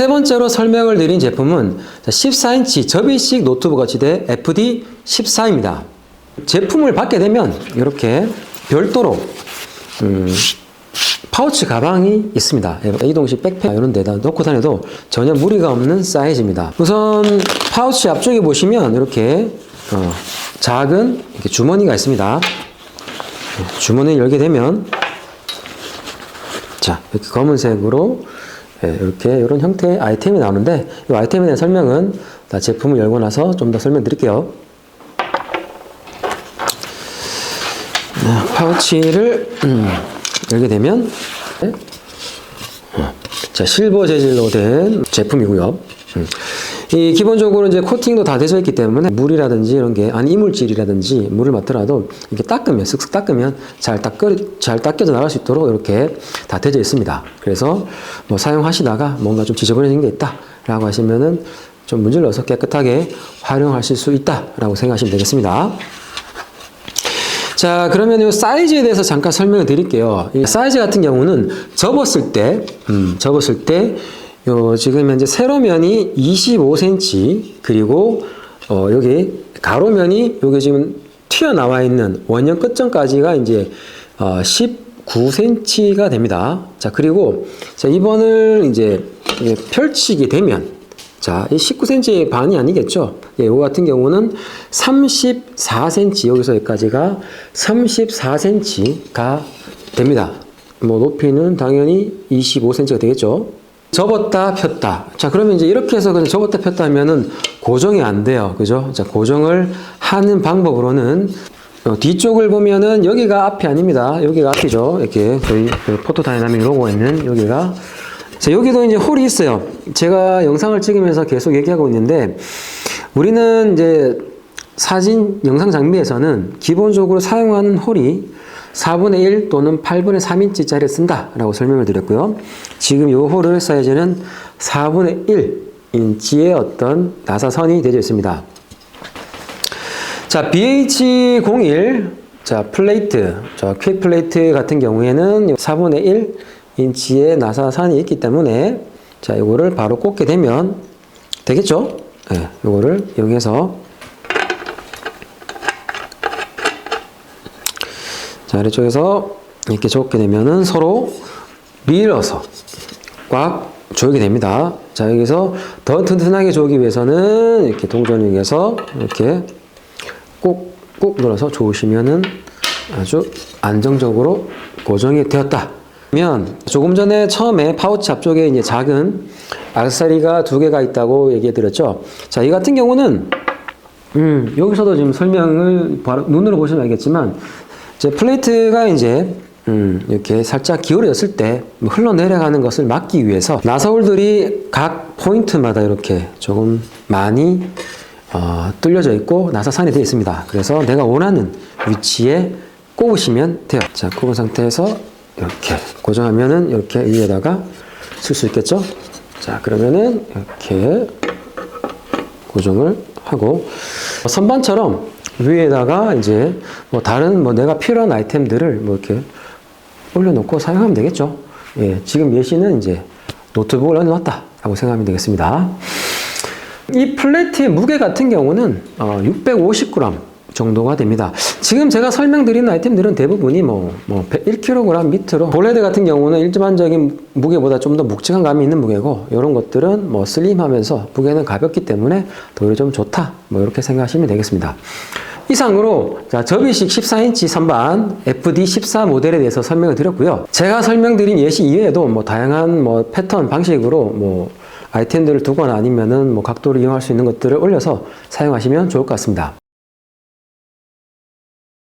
세 번째로 설명을 드린 제품은 14인치 접이식 노트북 거치대 FD14입니다. 제품을 받게 되면 이렇게 별도로 음, 파우치 가방이 있습니다. A동식 백팩 이런 데다 넣고 다녀도 전혀 무리가 없는 사이즈입니다. 우선 파우치 앞쪽에 보시면 이렇게 어, 작은 이렇게 주머니가 있습니다. 주머니를 열게 되면 자 이렇게 검은색으로 예, 이렇게 이런 형태의 아이템이 나오는데 이 아이템에 대한 설명은 다 제품을 열고 나서 좀 더 설명드릴게요. 네, 파우치를 음, 열게 되면 네. 어, 자 실버 재질로 된 제품이고요. 음. 이 기본적으로 이제 코팅도 다 되어 있기 때문에 물이라든지 이런 게 아니 이물질이라든지 물을 맡더라도 이렇게 닦으면 쓱쓱 닦으면 잘 닦여 잘 닦여져 나갈 수 있도록 이렇게 다 되어 있습니다. 그래서 뭐 사용하시다가 뭔가 좀 지저분해진 게 있다라고 하시면은 좀 문질러서 깨끗하게 활용하실 수 있다라고 생각하시면 되겠습니다. 자, 그러면 이 사이즈에 대해서 잠깐 설명을 드릴게요. 이 사이즈 같은 경우는 접었을 때, 음, 접었을 때, 요, 지금 현재 세로면이 25cm, 그리고, 어, 여기 가로면이, 여기 지금 튀어나와 있는 원형 끝점까지가 이제, 어, 19cm가 됩니다. 자, 그리고, 자, 이번을 이제 펼치게 되면, 자, 이 19cm의 반이 아니겠죠? 예, 이거 같은 경우는 34cm, 여기서 여기까지가 34cm가 됩니다. 뭐, 높이는 당연히 25cm가 되겠죠? 접었다, 폈다. 자, 그러면 이제 이렇게 해서 그냥 접었다, 폈다 하면은 고정이 안 돼요. 그죠? 자, 고정을 하는 방법으로는 어, 뒤쪽을 보면은 여기가 앞이 아닙니다. 여기가 앞이죠. 이렇게 저희 그 포토 다이나믹 로고가 있는 여기가 자, 여기도 이제 홀이 있어요. 제가 영상을 찍으면서 계속 얘기하고 있는데, 우리는 이제 사진, 영상 장비에서는 기본적으로 사용하는 홀이 4분의 1 또는 8분의 3인치짜리 쓴다라고 설명을 드렸고요. 지금 이 홀을 사이즈는 4분의 1인치의 어떤 나사선이 되어 있습니다. 자, BH01, 자, 플레이트, 자, 퀵 플레이트 같은 경우에는 4분의 1 인치의 나사선이 있기 때문에 자, 이거를 바로 꽂게 되면 되겠죠? 예, 네, 이거를 이용해서 자, 아래쪽에서 이렇게 좁게 되면은 서로 밀어서 꽉 조이게 됩니다. 자, 여기서 더 튼튼하게 조이기 위해서는 이렇게 동전을 이용해서 이렇게 꾹, 꾹 눌러서 조으시면은 아주 안정적으로 고정이 되었다. 면 조금 전에 처음에 파우치 앞쪽에 이제 작은 악세사리가 두 개가 있다고 얘기해 드렸죠. 자, 이 같은 경우는 음, 여기서도 지금 설명을 바로 눈으로 보시면 알겠지만 이제 플레이트가 이제 음, 이렇게 살짝 기울어졌을 때 흘러내려가는 것을 막기 위해서 나사홀들이 각 포인트마다 이렇게 조금 많이 어, 뚫려져 있고 나사산이 되어 있습니다. 그래서 내가 원하는 위치에 꼽으시면 돼요. 자, 꼽은 상태에서 이렇게 고정하면은 이렇게 위에다가 쓸 수 있겠죠? 자, 그러면은 이렇게 고정을 하고 선반처럼 위에다가 이제 뭐 다른 뭐 내가 필요한 아이템들을 뭐 이렇게 올려놓고 사용하면 되겠죠. 예, 지금 예시는 이제 노트북을 올려놨다 라고 생각하면 되겠습니다. 이 플레이트의 무게 같은 경우는 어, 650g 정도가 됩니다. 지금 제가 설명드리는 아이템들은 대부분이 뭐, 뭐 1kg 밑으로 볼레드 같은 경우는 일반적인 무게보다 좀 더 묵직한 감이 있는 무게고 이런 것들은 뭐 슬림하면서 무게는 가볍기 때문에 도리어 좀 좋다 뭐 이렇게 생각하시면 되겠습니다. 이상으로 자, 접이식 14인치 선반 FD14 모델에 대해서 설명을 드렸고요. 제가 설명드린 예시 이외에도 뭐 다양한 뭐 패턴 방식으로 뭐 아이템들을 두거나 아니면은 뭐 각도를 이용할 수 있는 것들을 올려서 사용하시면 좋을 것 같습니다.